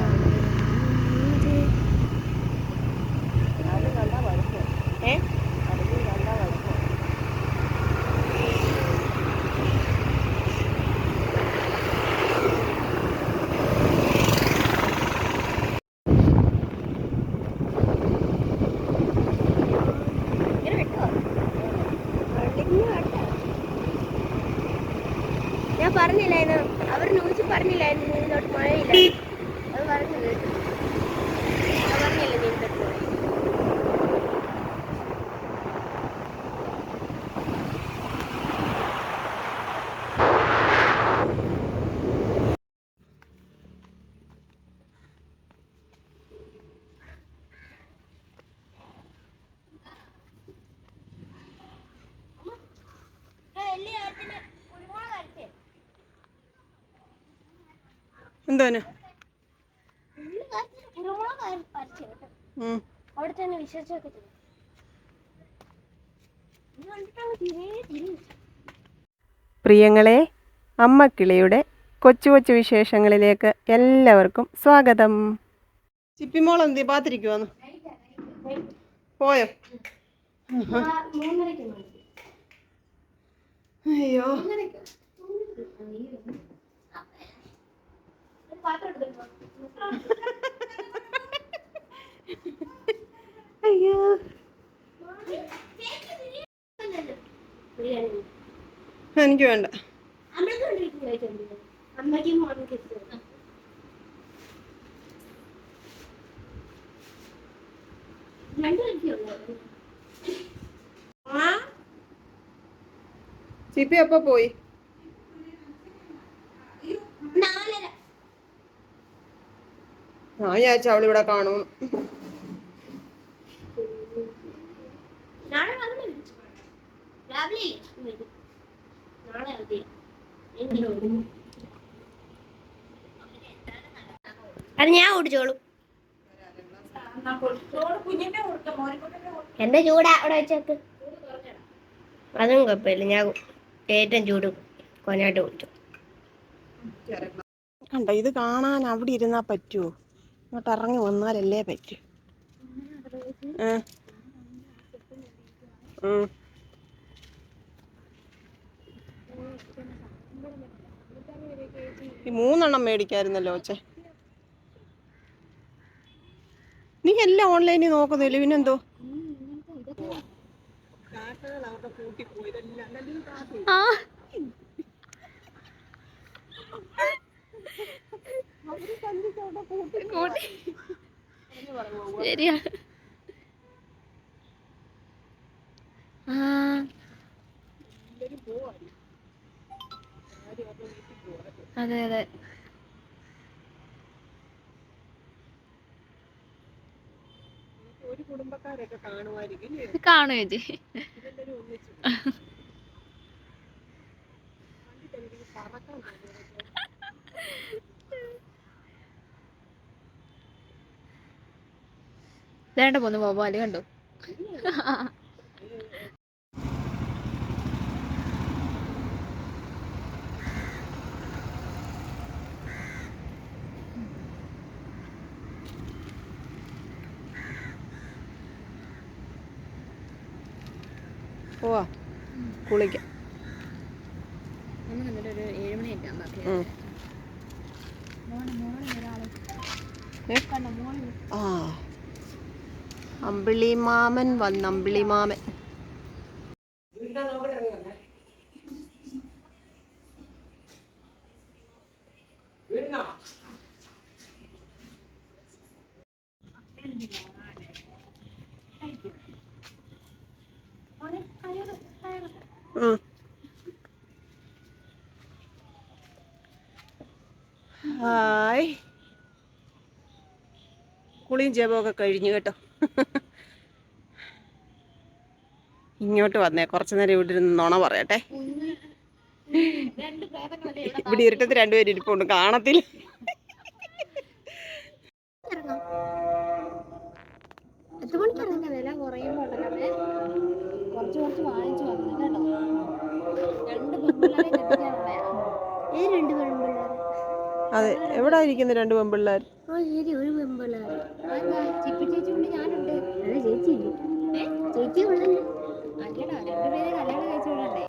Okay. എന്തോന്. അവിടെ തന്നെ വിശ്വസിച്ചൊക്കെ പ്രിയങ്ങളെ അമ്മക്കിളിയുടെ കൊച്ചു കൊച്ചു വിശേഷങ്ങളിലേക്ക് എല്ലാവർക്കും സ്വാഗതം. ചിപ്പിമോൾ എന്തി പാത്തിരിക്കുവാന്ന്. പോയോ? അയ്യോ. അയ്യോ എനിക്ക് വേണ്ട ചിപ്പി എപ്പോ പോയി ഞാൻ വിചാരിച്ച അവളിവിടെ കാണും. അത് ഞാൻ ഓടിച്ചോളും എന്റെ ചൂടാ അവിടെ വെച്ചേക്ക് അതും കുഴപ്പമില്ല. ഞാൻ ഏറ്റവും ചൂട് കൊനായിട്ട് കുടിച്ചു കണ്ട ഇത് കാണാൻ അവിടെ ഇരുന്നാ പറ്റുമോ ഇങ്ങോട്ട് ഇറങ്ങി വന്നാലല്ലേ പറ്റൂ. ഈ മൂന്നെണ്ണം മേടിക്കായിരുന്നല്ലോ ഒച്ചെ നീ എല്ലാം ഓൺലൈനിൽ നോക്കുന്നില്ല പിന്നെന്തോ? ശരിയാ ആ. അതെ അതെ. ഒരു കുടുംബക്കാരൊക്കെ കാണുമായിരിക്കും ഇത് കാണും ചേച്ചി. വേണ്ട പോന്നു പോവാൽ കണ്ടോ. പോവാ. കുളിക്കാം. നമുക്ക് എന്നിട്ട് ഒരു ഏഴ് മണി ബാക്കി ഒരാൾ ആ. അമ്പിളി മാമൻ വന്ന് അമ്പിളി മാമൻ ഉം. ഹായ്. കുളിയും ജപമൊക്കെ കഴിഞ്ഞു കേട്ടോ. ഇങ്ങോട്ട് വന്നേ. കുറച്ചു നേരം ഇവിടെ ഇരുന്ന് നുണ പറയട്ടെ. ഇവിടെ ഇരുട്ടത്ത് രണ്ടുപേരും ഇരിപ്പുണ്ട്. കാണത്തില്ല. അതെ എവിടെ ഇരിക്കുന്നു രണ്ട് പെമ്പിള്ളേർ ഒരു ചേച്ചി ചേച്ചി രണ്ടുപേരെ കല്യാണം കഴിച്ചു വിടണ്ടേ.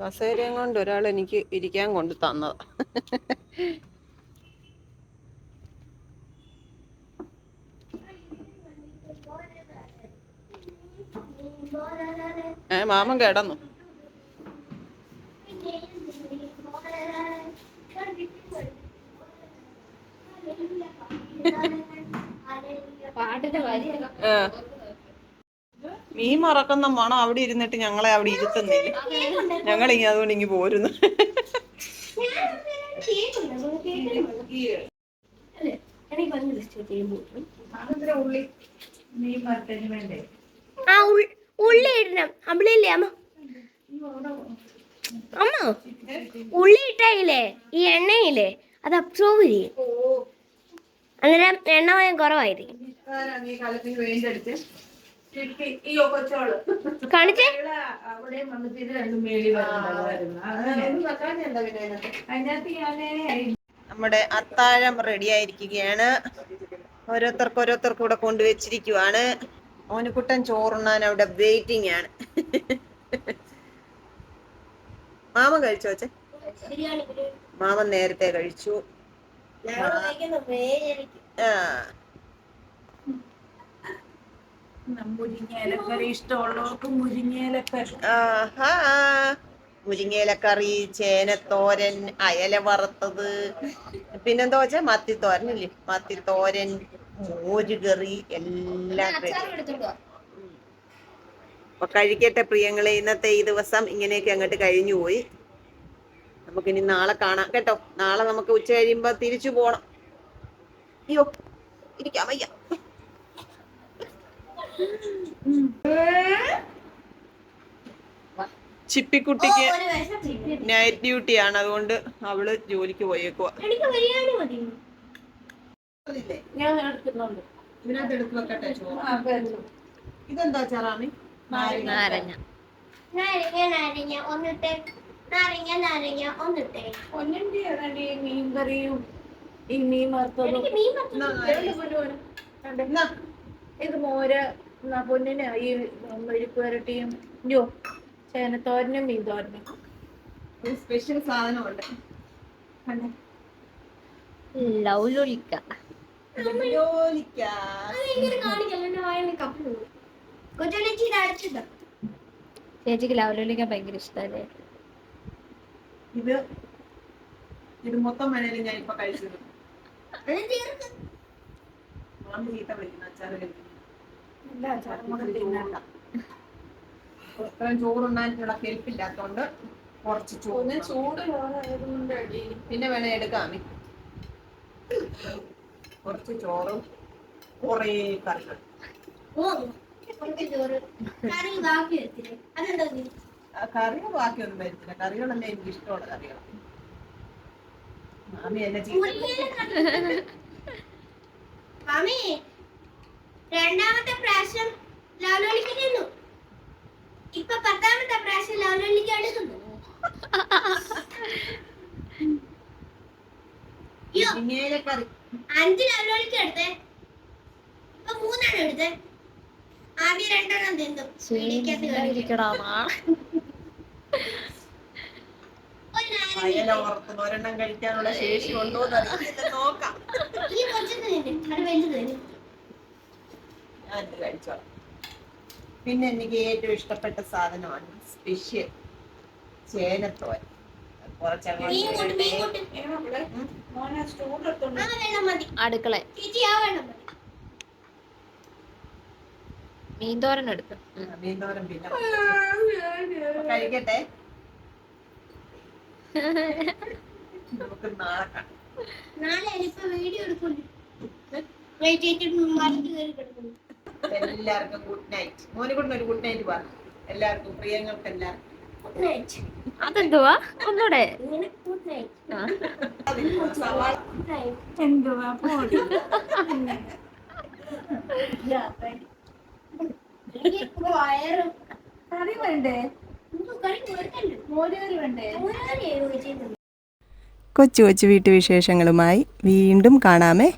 കസേരയും കൊണ്ട് ഒരാൾ എനിക്ക് ഇരിക്കാൻ കൊണ്ട് തന്നത്. ഏ മാമൻ കിടന്നു. മീൻ മറക്കുന്ന മണം അവിടെ ഇരുന്നിട്ട് ഞങ്ങളെ അവിടെ ഇരുത്തുന്നില്ല? ഞങ്ങൾ ഇങ്ങനെ അതുകൊണ്ട് ഇങ്ങി പോരുന്നു. ഉള്ളി ഇടണം. അമ്പിളിയില്ലേ അമ്മ? അമ്മ? ഉള്ളി ഇട്ടായില്ലേ? ഈ എണ്ണയില്ലേ? അത് അബ്സോർവ് ചെയ്യും. അന്നേരം എണ്ണമയം കുറവായിരിക്കും. ഈ കാലത്തിന് വേണ്ടെടുത്ത് ഈ കൊച്ചോൾ കാണിച്ചേ. അവിടെ വന്നിട്ട് ഇത് രണ്ടും മേളി വരുന്നുണ്ടായിരുന്നു അതിനകത്ത്? ഞാനേ നമ്മുടെ അത്താഴം റെഡി ആയിരിക്കുകയാണ്. ഓരോരുത്തർക്ക് ഓരോരുത്തർക്ക് ഇവിടെ കൊണ്ടുവച്ചിരിക്കുവാണ് ഓനക്കുട്ടൻ ചോറുണ്ണാൻ അവിടെ വെയിറ്റിംഗ് ആണ്. മാമ കഴിച്ചോ അച്ഛൻ? മാമ നേരത്തെ കഴിച്ചു. ആ. മുരിങ്ങയിലക്കറി ഇഷ്ടമുള്ളവർക്ക് മുരിങ്ങയിലക്കറി. ആഹാ. മുരിങ്ങയിലക്കറി ചേനത്തോരൻ അയല വറുത്തത്. പിന്നെന്താ വെച്ചാ മത്തിത്തോരൻ ഇല്ലേ? മത്തിത്തോരൻ മോരുകറി എല്ലാം. അപ്പൊ കഴിക്കട്ടെ പ്രിയങ്ങളെ ഇന്നത്തെ ഈ ദിവസം ഇങ്ങനെയൊക്കെ അങ്ങോട്ട് കഴിഞ്ഞു പോയി. നമുക്കിനി നാളെ കാണാം കേട്ടോ. നാളെ നമുക്ക് ഉച്ച കഴിയുമ്പോ തിരിച്ചു പോണം. അയ്യോ ഇരിക്കാം വയ്യ. ചിപ്പിക്കുട്ടിക്ക് നൈറ്റ് ഡ്യൂട്ടി ആണ്. അതുകൊണ്ട് അവൾ ജോലിക്ക് പോയേക്കുക എനിക്ക് ബിരിയാണി മതി. ഞാൻ എടുക്കുന്നുണ്ട്. ഇതിനകത്ത് എടുത്ത് വെക്കട്ടെ ആ, വെച്ചു. ഇതെന്താ ചറാമി നാരങ്ങ. നാരങ്ങ. നാരങ്ങ ഒന്നിട്ട്. നാരങ്ങ നാരങ്ങ ഒന്നിട്ട്. ഈ ഈ മീൻ വറുത്തതും പൊന്നോന്. രണ്ട്. ഇത് മോര് പൊന്നിന് ഈ മെഴുക്ക് വരട്ടിയും യോ ചേനത്തോരനും മീൻ തോരനും ഒരു സ്പെഷ്യൽ സാധനമുണ്ട്. ചേച്ചിക്ക് ലൗലോലിക്ക ലൊലിക്ക ഭയങ്കര ഇഷ്ടമല്ലേ ഇത് ഇത് മൊത്തം വേണേലും ഞാൻ ഇപ്പൊ കഴിച്ചത് മാമി ചീത്ത വിളിക്കുന്ന അച്ചാറ് കഴിക്കുന്നു എല്ലാ അച്ചാറും കൂടെ തിന്നണ്ട ഇത്രയും ചോറുണ്ണാനുള്ള കെൽപ്പില്ലാത്തോണ്ട് കുറച്ച് ചൂട്. ചൂട് പിന്നെ വേണേ എടുക്കാം കുറച്ച് ചോറും കുറേ കറികൾ കറികൾ ബാക്കിയൊന്നും വരുത്തില്ല. കറികളല്ലേ എനിക്ക് ഇഷ്ടമുള്ള കറികൾ. മാമി എന്നെ മാമി രണ്ടാമത്തെ പ്രാവശ്യം ലവലോലിക്ക നിന്നു ഇപ്പൊ പത്താമത്തെ പ്രാവശ്യം ലവലോലിക്ക് എടുക്കുന്നു അഞ്ച് ലവലോലിക്ക് എടുത്തേ. ഇപ്പൊ മൂന്നാണ് എടുത്തേ. ആദ്യം രണ്ടെണ്ണം തിന്നു. ഒരെണ്ണം കഴിക്കാനുള്ള ശേഷി ഉണ്ടോ നോക്കാം. ഈ കൊച്ചു തിന്നു. അത് വലുത് തിന്നു. ഞാൻ ഇത് കഴിച്ചോളാം പിന്നെ എനിക്ക് ഏറ്റവും ഇഷ്ടപ്പെട്ട സാധനമാണ് സ്പെഷ്യൽ ചേനത്തോൽ അടുക്കള. മീൻതോരൻ എടുക്കും മീൻതോരൻ പിന്നെ കഴിക്കട്ടെ. നമുക്ക് നാളെ കാണാം. നാളെ വീഡിയോ എടുക്കുന്നു എല്ലാവർക്കും ഗുഡ് നൈറ്റ് മോനെ കൊണ്ട് ഒരു ഗുഡ് നൈറ്റ് പറ. എല്ലാവർക്കും പ്രിയങ്ങൾക്ക് എല്ലാവർക്കും ഗുഡ് നൈറ്റ് അതെന്തുവാ? ഒന്നൂടെ. ഇങ്ങനെ ഗുഡ് നൈറ്റ് ആ. സവാള ഗുഡ് നൈറ്റ് എന്തുവാ പോടി കറി വേണ്ടേ? മോരുകറി വേണ്ടേ? കൊച്ചു കൊച്ചു വീട്ടുവിശേഷങ്ങളുമായി വീണ്ടും കാണാമേ.